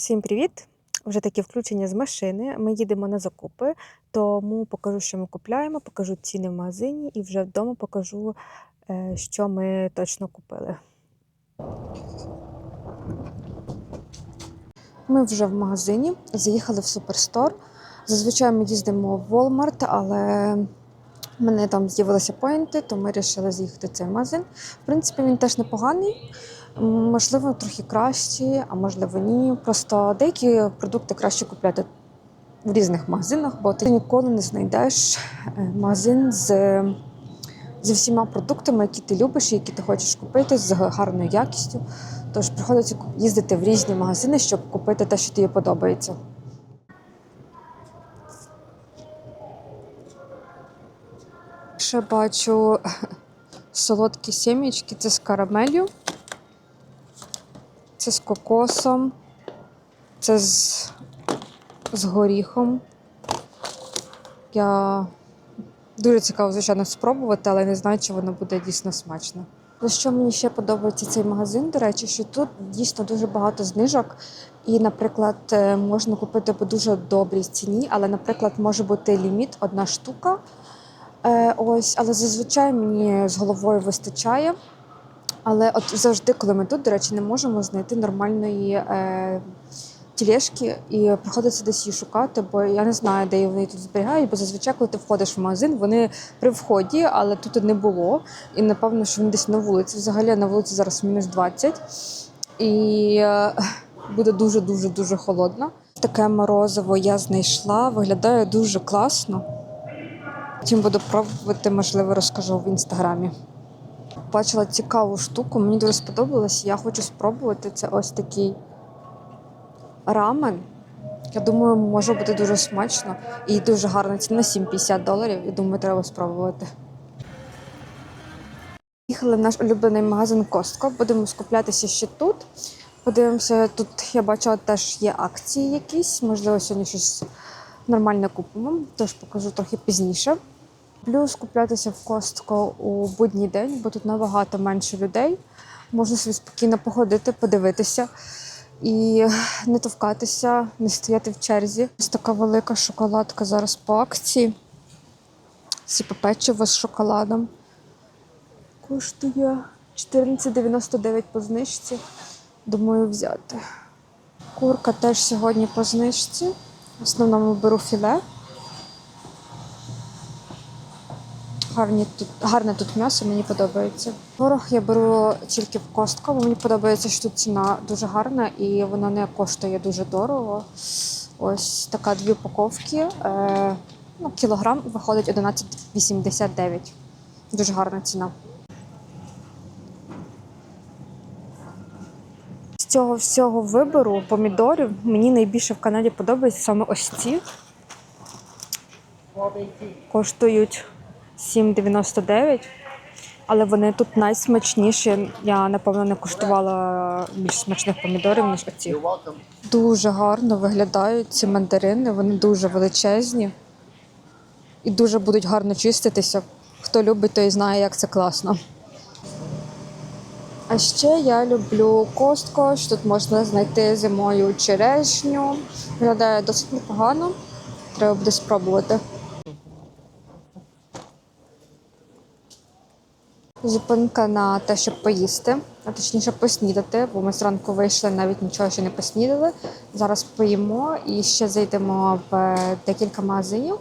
Всім привіт! Вже таке включення з машини. Ми їдемо на закупи, тому покажу, що ми купляємо, покажу ціни в магазині і вже вдома покажу, е, що ми точно купили. Ми вже в магазині, заїхали в суперстор. Зазвичай ми їздимо в Walmart, але в мене там з'явилися поінти, то ми вирішили заїхати в цей магазин. В принципі, він теж непоганий. Можливо, трохи кращі, а можливо, ні. Просто деякі продукти краще купляти в різних магазинах, бо ти ніколи не знайдеш е, магазин з, зі всіма продуктами, які ти любиш які ти хочеш купити з гарною якістю. Тож приходиться їздити в різні магазини, щоб купити те, що тобі подобається. Ще бачу солодкі сім'ячки, це з карамелью. Це з кокосом, це з, з горіхом. Я дуже цікаво, звичайно, спробувати, але не знаю, чи воно буде дійсно смачно. За що мені ще подобається цей магазин, до речі, що тут дійсно дуже багато знижок. І, наприклад, е, можна купити по дуже добрій ціні, але, наприклад, може бути ліміт одна штука. Е, ось, але зазвичай мені з головою вистачає. Але от завжди, коли ми тут, до речі, не можемо знайти нормальної е, тілешки і приходиться десь її шукати, бо я не знаю, де вони тут зберігають, бо зазвичай, коли ти входиш в магазин, вони при вході, але тут не було. І напевно, що вони десь на вулиці. Взагалі на вулиці зараз мінус 20. І е, буде дуже-дуже дуже холодно. Таке морозиво я знайшла, виглядає дуже класно. Потім буду пробувати, можливо, розкажу в інстаграмі. Бачила цікаву штуку, мені дуже сподобалось. Я хочу спробувати. Це ось такий рамен. Я думаю, може бути дуже смачно і дуже гарна ціна 7,50 доларів. І думаю, треба спробувати. Їхали в наш улюблений магазин Костко. Будемо скуплятися ще тут. Подивимося, тут я бачила теж є акції якісь. Можливо, сьогодні щось нормальне купимо, тож покажу трохи пізніше. Плюс куплятися в Костко у будній день, бо тут набагато менше людей. Можна собі спокійно походити, подивитися і не товкатися, не стояти в черзі. Ось така велика шоколадка зараз по акції. Сіпе печиво з шоколадом. Коштує 14,99 по знижці. Думаю, взяти. Курка теж сьогодні по знижці. В основному беру філе. Гарні тут, гарне тут м'ясо, мені подобається. Горох я беру тільки в костку, бо мені подобається, що тут ціна дуже гарна і вона не коштує дуже дорого. Ось така дві упаковки. Е, ну, кілограм виходить 11,89. Дуже гарна ціна. З цього всього вибору помідорів мені найбільше в Канаді подобаються саме ось ці. Коштують 7,99. Але вони тут найсмачніші. Я, напевно, не куштувала більш смачних помідорів, ніж оці. Дуже гарно виглядають ці мандарини, вони дуже величезні і дуже будуть гарно чиститися. Хто любить, той знає, як це класно. А ще я люблю костко, що тут можна знайти зимою черешню. Виглядає досить непогано. Треба буде спробувати. Зупинка на те, щоб поїсти, а точніше поснідати, бо ми зранку вийшли, навіть нічого ще не поснідали. Зараз поїмо і ще зайдемо в декілька магазинів.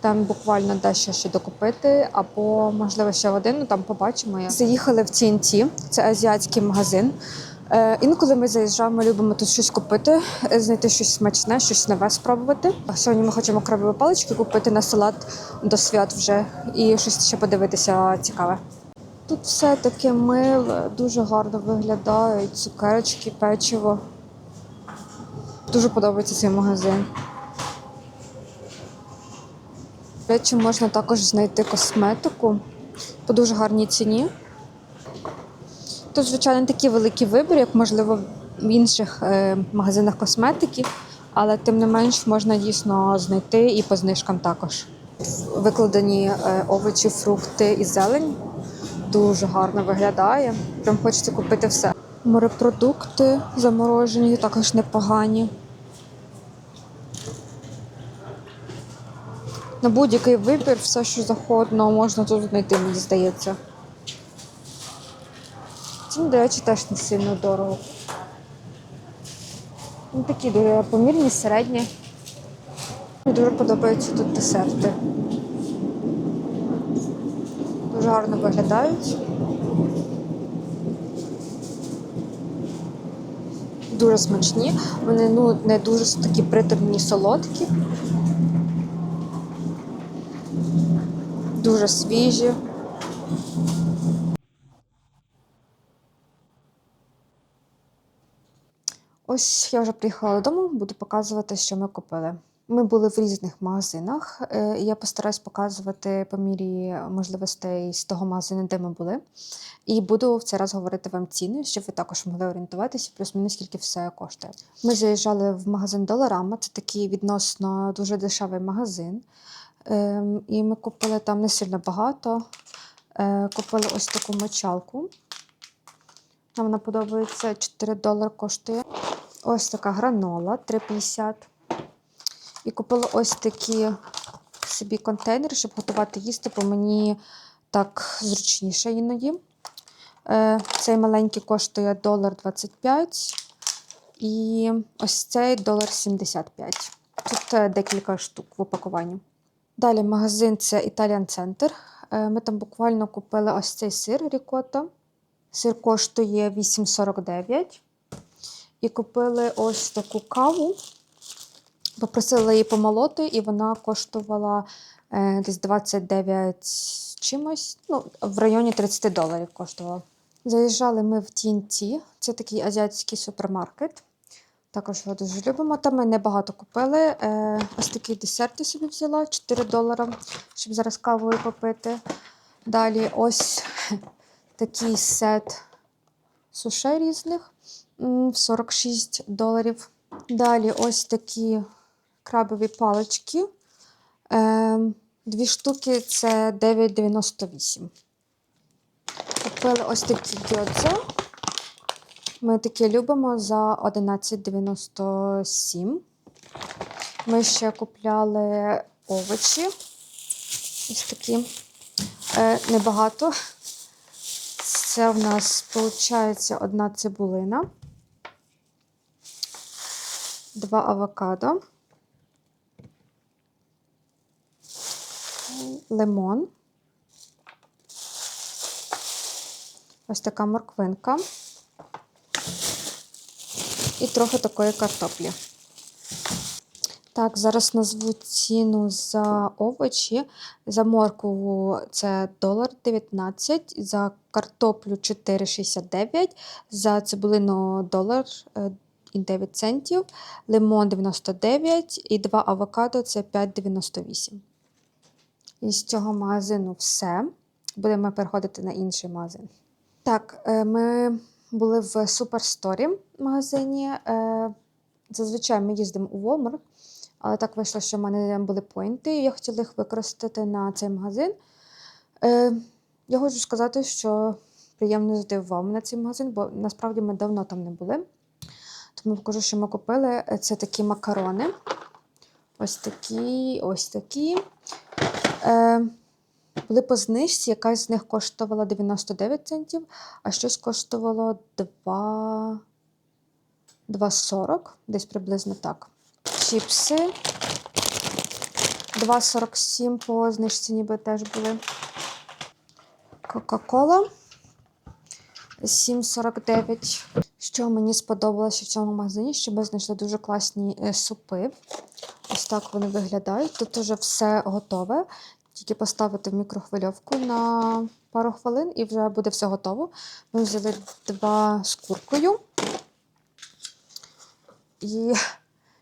Там буквально дещо ще докупити, або можливо ще один, ну там побачимо. Заїхали в TNT, це азіатський магазин. Е, інколи ми заїжджаємо, любимо тут щось купити, е, знайти щось смачне, щось нове спробувати. Сьогодні ми хочемо крабові палички купити на салат до свят вже і щось ще подивитися цікаве. Тут все таке миле, дуже гарно виглядають, цукерочки, печиво. Дуже подобається цей магазин. Речі, можна також знайти косметику по дуже гарній ціні. Тут, звичайно, такий великий вибір, як, можливо, в інших е, магазинах косметики, але тим не менш можна дійсно знайти і по знижкам також. Викладені е, овочі, фрукти і зелень. Дуже гарно виглядає. Прям хочеться купити все. Морепродукти заморожені, також непогані. На будь-який вибір, все, що заходно, можна тут знайти, мені здається. Ціни, до речі, теж не сильно дорого. Ну, такі помірні, середні. Мені дуже подобаються тут десерти. Дуже гарно виглядають. Дуже смачні. Вони ну, не дуже такі приторні солодкі. Дуже свіжі. Ось я вже приїхала додому, буду показувати, що ми купили. Ми були в різних магазинах. е, Я постараюсь показувати по мірі можливостей з того магазину, де ми були. І буду в цей раз говорити вам ціни, щоб ви також могли орієнтуватися, плюс-мінус скільки все коштує. Ми заїжджали в магазин Доларама, це такий відносно дуже дешевий магазин. Ем, І ми купили там не сильно багато. Е, Купили ось таку мочалку. Нам вона подобається 4 долари коштує. Ось така гранола 3,50. І купила ось такі собі контейнери, щоб готувати їсти, бо мені так зручніше іноді. Е, Цей маленький коштує долар 25 і ось цей долар 75. Тут е, декілька штук в упакуванні. Далі магазин це Italian Center. Е, Ми там буквально купили ось цей сир рікота. Сир коштує 8,49. І купили ось таку каву. Попросила її помолоти, і вона коштувала е, десь 29 чимось, ну, в районі 30 доларів коштувала. Заїжджали ми в TNT, це такий азіатський супермаркет. Також його дуже любимо. Там ми небагато купили. Е, ось такий десерт я собі взяла 4 долара, щоб зараз кавою попити. Далі ось такий сет сушей різних в 46 доларів. Далі ось такі крабові палички. Е, дві штуки це 9,98. Купили ось такі гьодзе. Ми такі любимо за 11,97. Ми ще купляли овочі. Ось такі. Е, небагато. Це в нас виходить одна цибулина, два авокадо, лимон. Ось така морквинка. І трохи такої картоплі. Так, зараз назву ціну за овочі. За моркву це долар 19, за картоплю 4,69, за цибулину долар е, і 9 центів, лимон 99 і 2 авокадо це 5,98. І з цього магазину все. Будемо переходити на інший магазин. Так, е, ми були в Суперсторі магазині. Е, Зазвичай ми їздимо у Walmart, але так вийшло, що в мене були поінти, і я хотіла їх використати на цей магазин. Е, Я хочу сказати, що приємно здивував мене цей магазин, бо насправді ми давно там не були. Тому покажу, що ми купили. Це такі макарони. Ось такі, ось такі. Е, були по знижці, якась з них коштувала 99 центів, а щось коштувало 2, 2,40, десь приблизно так. Чіпси 2,47 по знижці ніби теж були. Кока-кола 7,49. Що мені сподобалося в цьому магазині, що ми знайшли дуже класні е, супи. Ось так вони виглядають. Тут вже все готове. Тільки поставити в мікрохвильовку на пару хвилин і вже буде все готово. Ми взяли два з куркою. І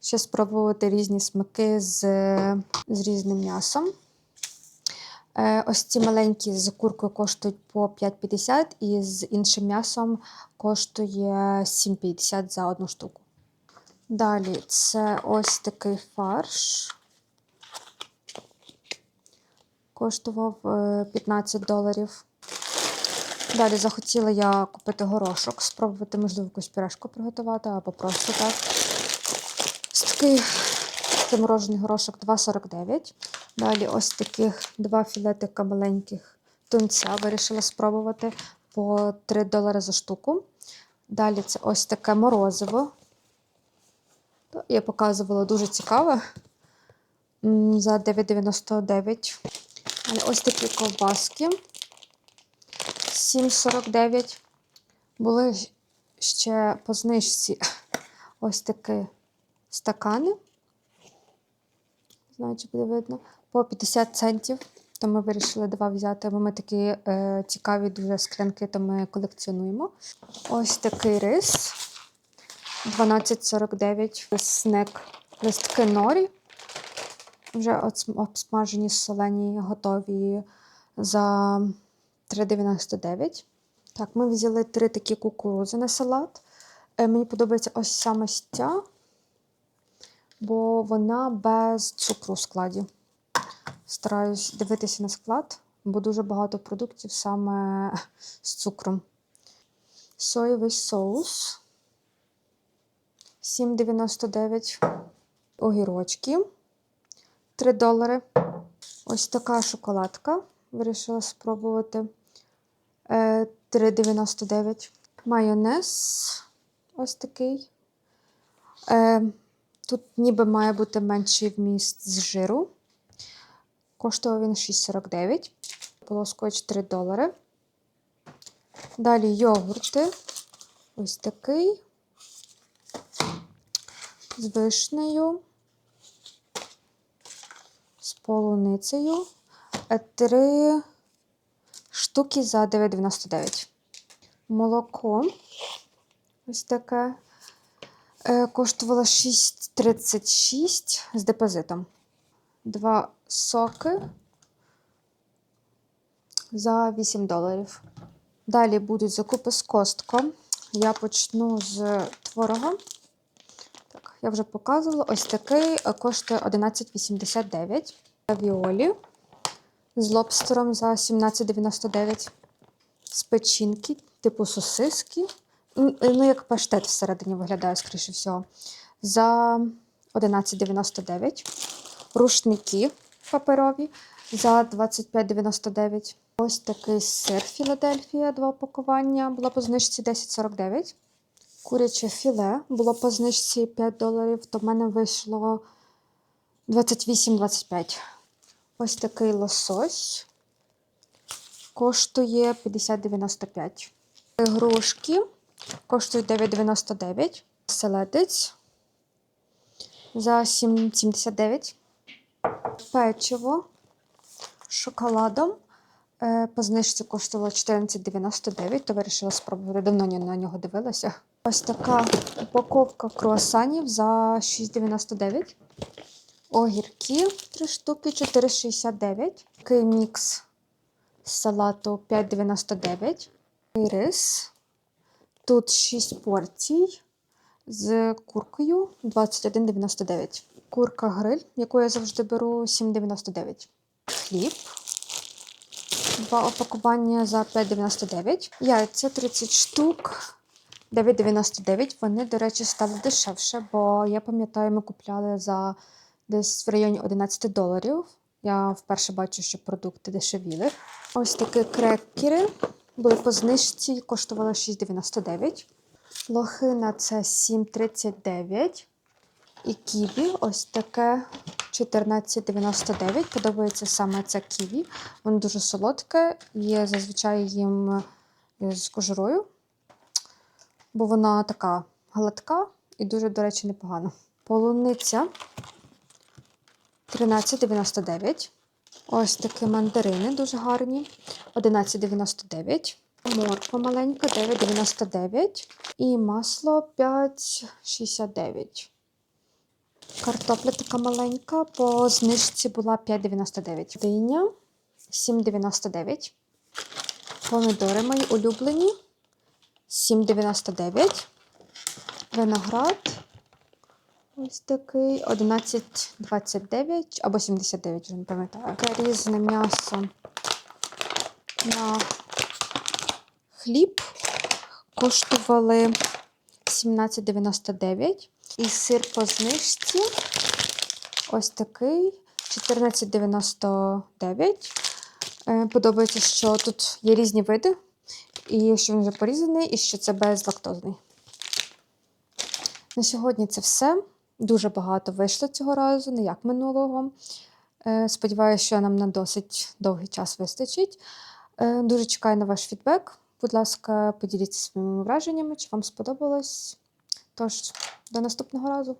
ще спробувати різні смаки з, з різним м'ясом. Е, Ось ці маленькі з куркою коштують по 5,50 і з іншим м'ясом коштує 7,50 за одну штуку. Далі це ось такий фарш. Коштував е, 15 доларів. Далі захотіла я купити горошок, спробувати, можливо, якусь пюрешку приготувати або просто так. Ось такий заморожений горошок 2,49. Далі ось таких два філетика маленьких тунця вирішила спробувати по 3 долари за штуку. Далі це ось таке морозиво. Я показувала дуже цікаве. За 9,99. Далі ось такі ковбаски. 7,49. Були ще по знижці ось такі стакани. Знаю, чи буде видно. По 50 центів. То ми вирішили два взяти, бо ми такі е, цікаві дуже склянки, то ми колекціонуємо. Ось такий рис. 12,49. Снек. Листки норі. Вже обсмажені, солені, готові за 3,99. Так, ми взяли три такі кукурузи на салат. Е, Мені подобається ось саме ця, бо вона без цукру в складі. Стараюсь дивитися на склад, бо дуже багато продуктів саме з цукром. Соєвий соус 7,99. Огірочки 3 долари. Ось така шоколадка. Вирішила спробувати. Е, 3,99. Майонез ось такий. Е, Тут ніби має бути менший вміст з жиру. Коштував він 6,49. Полоскоч 3 долари. Далі йогурти. Ось такий. З вишнею. З полуницею. Е, Три штуки за 9,99. Молоко. Ось таке. Е, Коштувало 6,36 з депозитом. Два соки за 8 доларів. Далі будуть закупи з костко. Я почну з творога. Я вже показувала. Ось такий е, коштує 11,89. Віолі з лобстером за 17,99. З печінки, типу сосиски. Ну, як паштет всередині виглядає, скоріше всього. За 11,99. Рушники паперові за 25,99. Ось такий сир Філадельфія, два опакування. Була по знижці 10,49. Куряче філе було по знижці 5 доларів, то в мене вийшло 28,25. Ось такий лосось коштує 50,95. Грушки коштують 9,99. Селедець за 7,79. Печиво з шоколадом. Е, По знижці коштувало 14,99, то вирішила спробувати. Давно на нього дивилася. Ось така упаковка круасанів за 6,99. Огірки 3 штуки, 4,69. Такий салату 5,99. І Рис. Тут 6 порцій з куркою 21,99. Курка гриль, яку я завжди беру 7,99. Хліб. Два опакування за 5,99. Яйця 30 штук. 9,99. Вони, до речі, стали дешевше, бо я пам'ятаю, ми купляли за десь в районі 11 доларів. Я вперше бачу, що продукти дешевіли. Ось такі крекери були по знижці, коштували 6,99. Лохина це 7,39. І ківі ось таке 14,99. Подобається саме це ківі. Воно дуже солодке, є зазвичай їм з кожурою, бо вона така гладка і дуже, до речі, непогана. Полуниця 13,99. Ось такі мандарини дуже гарні. 11,99. Морква маленька 9,99. І масло 5,69. Картопля така маленька, по знижці була 5,99. Диня 7,99. Помідори мої улюблені 7,99. Виноград ось такий 11,29 або 79, вже не пам'ятаю. Різне м'ясо на хліб коштували 17,99. І сир по знижці ось такий 14,99. Е, Подобається, що тут є різні види, і що він вже порізаний, і що це безлактозний. На сьогодні це все. Дуже багато вийшло цього разу, не як минулого. Е, Сподіваюся, що нам на досить довгий час вистачить. Е, Дуже чекаю на ваш фідбек. Будь ласка, поділіться своїми враженнями, чи вам сподобалось. Тож, до наступного разу.